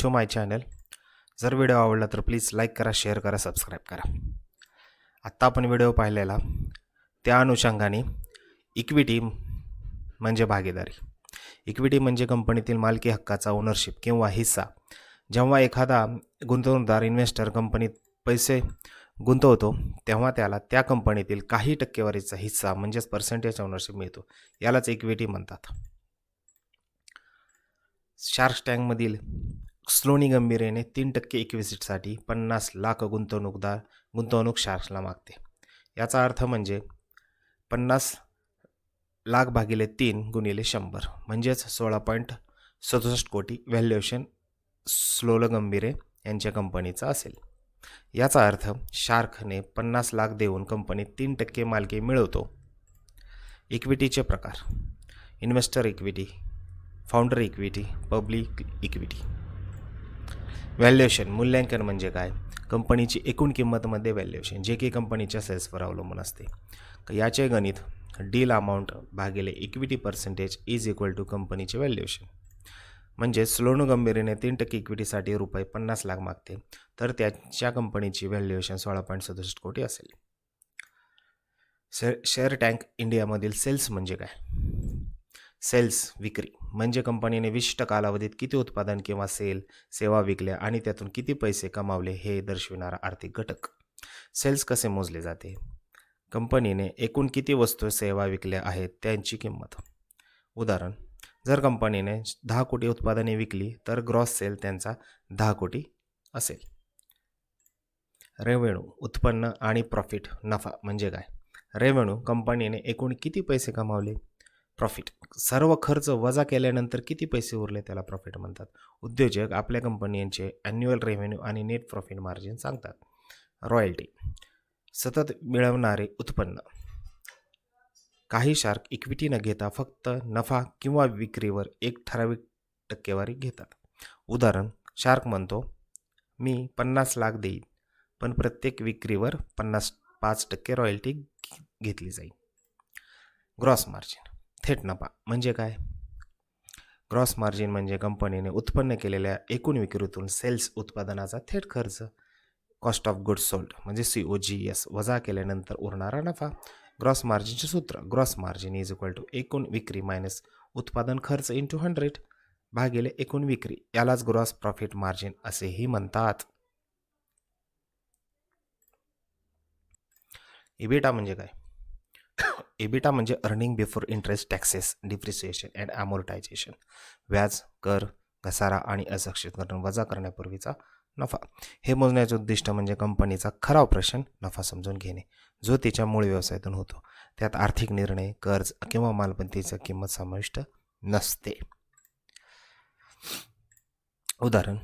To my channel जर video आवडला तर प्लीज लाईक करा शेअर करा सबस्क्राईब करा. आत्ता आपण व्हिडिओ पाहिलेला त्या अनुषंगाने इक्विटी म्हणजे भागीदारी. इक्विटी म्हणजे कंपनीतील मालकी हक्काचा ओनरशिप किंवा हिस्सा. जेव्हा एखादा गुंतवणूकदार इन्व्हेस्टर कंपनीत पैसे गुंतवतो तेव्हा त्याला त्या कंपनीतील काही टक्केवारीचा हिस्सा म्हणजेच पर्सेंटेज ओनरशिप मिळतो. यालाच इक्विटी म्हणतात. शार्क टँकमधील स्लोनी गंभीरेने तीन टक्के इक्विजिटसाठी पन्नास लाख गुंतवणूकदार गुंतवणूक शार्क्सला मागते. याचा अर्थ म्हणजे पन्नास लाख भागिले तीन गुणिले शंभर. म्हणजेच सोळा पॉईंट सदुसष्ट कोटी व्हॅल्युएशन स्लोल गंभीरे यांच्या कंपनीचा असेल. याचा अर्थ शार्कने पन्नास लाख देऊन कंपनीत तीन टक्के मालकी मिळवतो. इक्विटीचे प्रकार. Investor equity founder equity public equity. Valuation मूल्यांकन म्हणजे काय? कंपनीची एकूण किंमतमध्ये व्हॅल्युएशन जे की कंपनीच्या सेल्सवर अवलंबून असते. याचे गणित डील अमाऊंट भागिले equity percentage is equal to कंपनीचे व्हॅल्युएशन म्हणजे स्लोणू गंभीरीने तीन टक्के इक्विटीसाठी रुपये पन्नास लाख मागते तर त्याच्या कंपनीची व्हॅल्युएशन सोळा पॉईंट सदुसष्ट कोटी असेल. शेअर शेअर टँक इंडियामधील सेल्स म्हणजे काय? सेल्स विक्री. म्हणजे कंपनीने विशिष्ट कालावधीत किती उत्पादन किंवा सेल सेवा विकल्या आणि त्यातून किती पैसे कमावले हे दर्शविणारा आर्थिक घटक. सेल्स कसे मोजले जाते? कंपनीने एकूण किती वस्तू सेवा विकल्या आहेत त्यांची किंमत. उदाहरण जर कंपनीने दहा कोटी उत्पादने विकली तर ग्रॉस सेल त्यांचा दहा कोटी असेल. रेव्हेन्यू उत्पन्न आणि प्रॉफिट नफा म्हणजे काय? रेव्हेन्यू कंपनीने एकूण किती पैसे कमावले? प्रॉफिट सर्व खर्च वजा केल्यानंतर किती पैसे उरले त्याला प्रॉफिट म्हणतात? उद्योजक आपल्या कंपनींचे ॲन्युअल रेव्हेन्यू आणि नेट प्रॉफिट मार्जिन सांगतात. रॉयल्टी सतत मिळवणारे उत्पन्न. काही शार्क इक्विटी न घेता फक्त नफा किंवा विक्रीवर एक ठराविक टक्केवारी घेतात. उदाहरण शार्क म्हणतो मी पन्नास लाख देईन पण प्रत्येक विक्रीवर पन्नास पाच टक्के रॉयल्टी घेतली जाईल. ग्रॉस मार्जिन थेट नफा. म्हणजे काय? ग्रॉस मार्जिन म्हणजे कंपनीने उत्पन्न केलेल्या एकूण विक्रीतून सेल्स उत्पादनाचा थेट खर्च. कॉस्ट ऑफ गुड्स सोल्ड म्हणजे सी ओ जी एस वजा केल्यानंतर उरणारा नफा. ग्रॉस मार्जिनचे सूत्र gross margin is equal to एकूण विक्री मायनस उत्पादन खर्च इंटू हंड्रेड भागिले एकूण विक्री. यालाच ग्रॉस प्रॉफिट मार्जिन असेही म्हणतात. इबिटा म्हणजे काय? एबिटा म्हणजे earning before interest taxes depreciation and amortisation व्याज कर घसारा आणि असक्षितकरण वजा करण्यापूर्वीचा नफा. हे मोजण्याचे उद्दिष्ट म्हणजे कंपनीचा खरा ऑपरेशन नफा समजून घेणे जो तिच्या मूळ व्यवसायातून होतो. त्यात आर्थिक निर्णय कर्ज किंवा मालमत्तेची किंमत समाविष्ट नसते. उदाहरण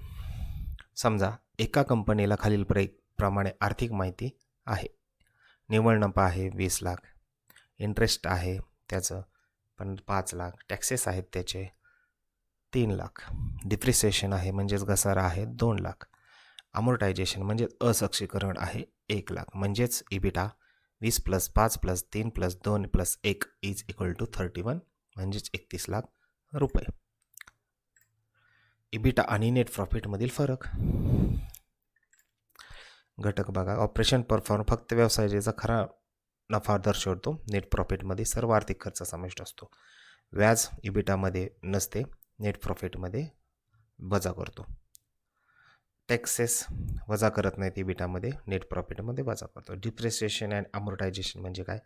समजा एका कंपनीला खालील प्रे प्रमाणे आर्थिक माहिती आहे. निव्वळ नफा आहे वीस लाख. इंटरेस्ट आहे त्याचं. पण पाच लाख टॅक्सेस आहेत त्याचे. तीन लाख. डिप्रिसिएशन आहे म्हणजेच घसारा आहे दोन लाख. अमोर्टायझेशन म्हणजेच असक्षीकरण आहे एक लाख. म्हणजेच इबिटा वीस प्लस पाच प्लस तीन प्लस दोन प्लस एक is equal to thirty one म्हणजेच एकतीस लाख रुपये. इबिटा आणि नेट प्रॉफिटमधील फरक. घटक बघा. ऑपरेशन परफॉर्म फक्त व्यवसायाचा खरा नफा दर्शवतो नेट प्रॉफिटमध्ये सर्व आर्थिक खर्च समाविष्ट असतो. व्याज इबिटामध्ये नसते. नेट प्रॉफिटमध्ये वजा करतो. टॅक्सेस वजा करत नाहीत इबिटामध्ये. नेट प्रॉफिटमध्ये वजा करतो. डिप्रिसिएशन अँड अमोर्टायझेशन म्हणजे काय?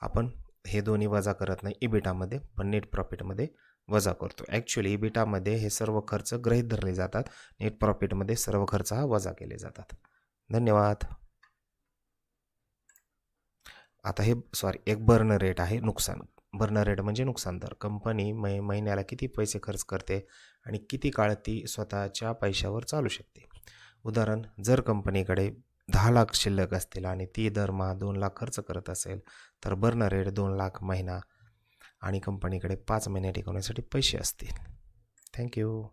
आपण हे दोन्ही वजा करत नाही इबिटामध्ये पण नेट प्रॉफिटमध्ये वजा करतो. ॲक्च्युली इबिटामध्ये हे सर्व खर्च गृहीत धरले जातात. नेट प्रॉफिटमध्ये सर्व खर्च हा वजा केले जातात. धन्यवाद. आता हे सॉरी एक बर्न रेट आहे नुकसान. बर्न रेट म्हणजे नुकसान दर. कंपनी मै महिन्याला किती पैसे खर्च करते आणि किती काळ ती स्वतःच्या पैशावर चालू शकते? उदाहरण जर कंपनीकडे दहा लाख शिल्लक असतील आणि ती दरमहा दोन लाख खर्च करत असेल तर बर्न रेट दोन लाख महिना आणि कंपनीकडे पाच महिने टिकवण्यासाठी पैसे असतील. थँक्यू